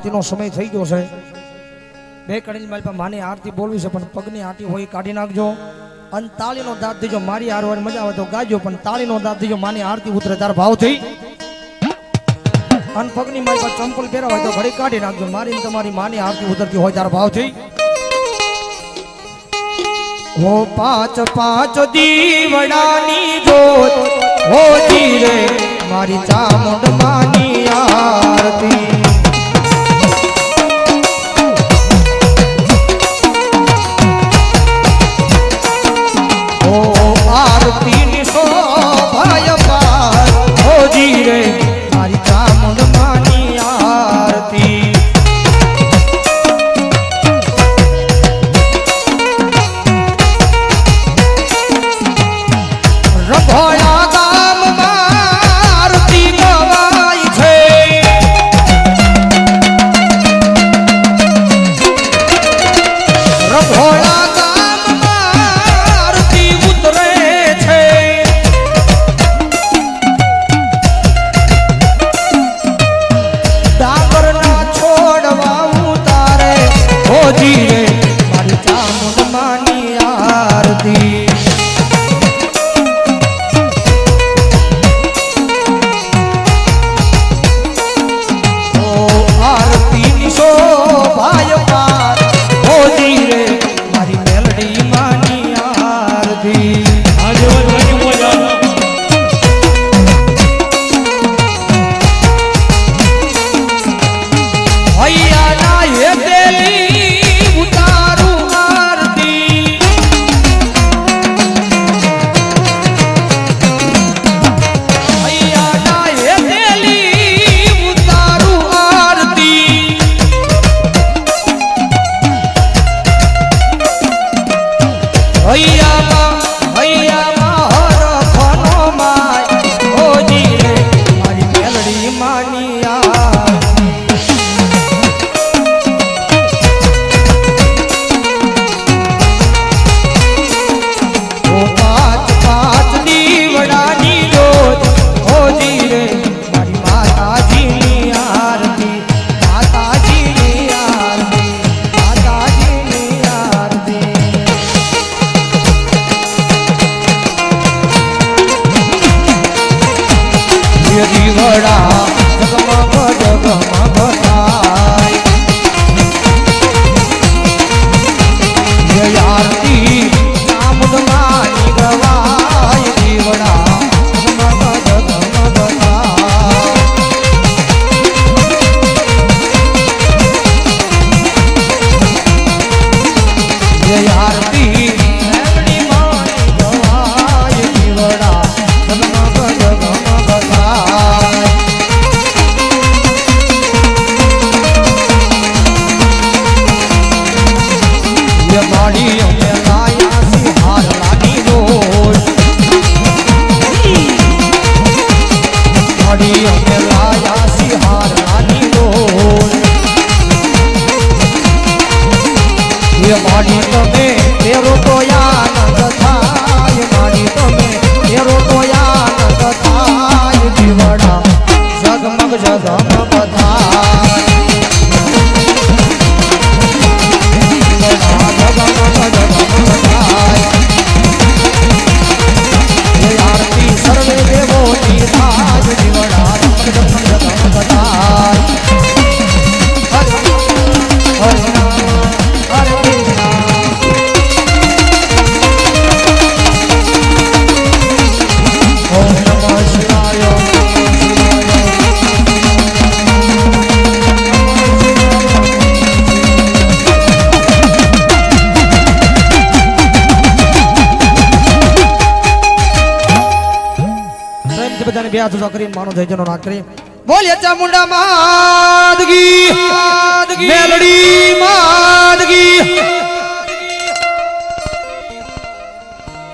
આરતીનો સમય થઈ ગયો છે. બે કડીની મારી માની આરતી બોલવી છે, પણ પગની આરતી હોય કાઢી નાખજો. અને તાળીનો દાંત દેજો મારી હારવાની મજા આવે તો ગાજો, પણ તાળીનો દાંત દેજો માની આરતી ઉતરે તાર ભાવ થઈ અને પગની મારી પાસે ચંપલ પહેરા હોય તો ઘડી કાઢી નાખજો. મારી તમારી માની આરતી ઉતરતી હોય તાર ભાવ થઈ હો પાંચ પાંચ દીવડાની જોત, હો જીરે મારી ચામુંડ માની મારી Oye. એ are બધાને બે હાથ કરીને માનો જયજનો નાદ કરીએ બોલીએ ચામુંડા માદગી. મેલડી માદગી.